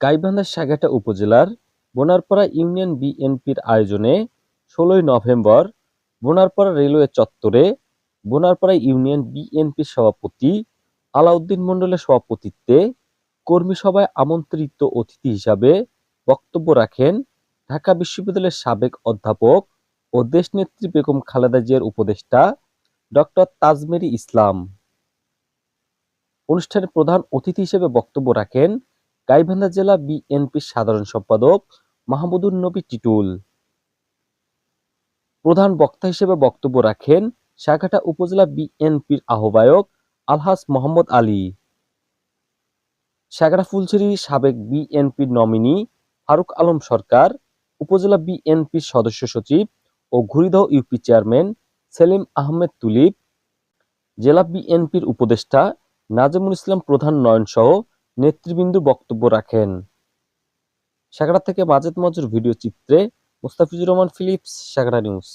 গাইবান্ধার সাগাটা উপজেলার বোনারপাড়া ইউনিয়ন বিএনপির আয়োজনে ষোলোই নভেম্বর বোনারপাড়া রেলওয়ে চত্বরে বোনারপাড়া ইউনিয়ন বিএনপির সভাপতি আলাউদ্দিন মণ্ডলের সভাপতিত্বে কর্মী সভায় আমন্ত্রিত অতিথি হিসাবে বক্তব্য রাখেন ঢাকা বিশ্ববিদ্যালয়ের সাবেক অধ্যাপক ও দেশনেত্রী বেগম খালেদা জিয়ার উপদেষ্টা ডক্টর তাজমেরি ইসলাম। অনুষ্ঠানে প্রধান অতিথি হিসেবে বক্তব্য রাখেন গাইবান্ধা জেলা বিএনপির সাধারণ সম্পাদক মাহমুদুর নবী টিটুল। প্রধান বক্তা হিসেবে বক্তব্য রাখেন সাগাটা উপজেলা বিএনপির আহ্বায়ক আলহাজ মোহাম্মদ আলী। সাগাটা ফুলছড়ি সাবেক বিএনপির নমিনি ফারুক আলম সরকার, উপজেলা বিএনপির সদস্য সচিব ও ঘুরিদহ UP chairman Selim Ahmed tulip জেলা বিএনপির উপদেষ্টা নাজমুল ইসলাম প্রধান নয়ন সহ নেতৃবৃন্দ বক্তব্য রাখেন। সাগড়া থেকে মাজেদ মজুর ভিডিও চিত্রে মুস্তাফিজুর রহমান ফিলিপস সাগড়া নিউজ।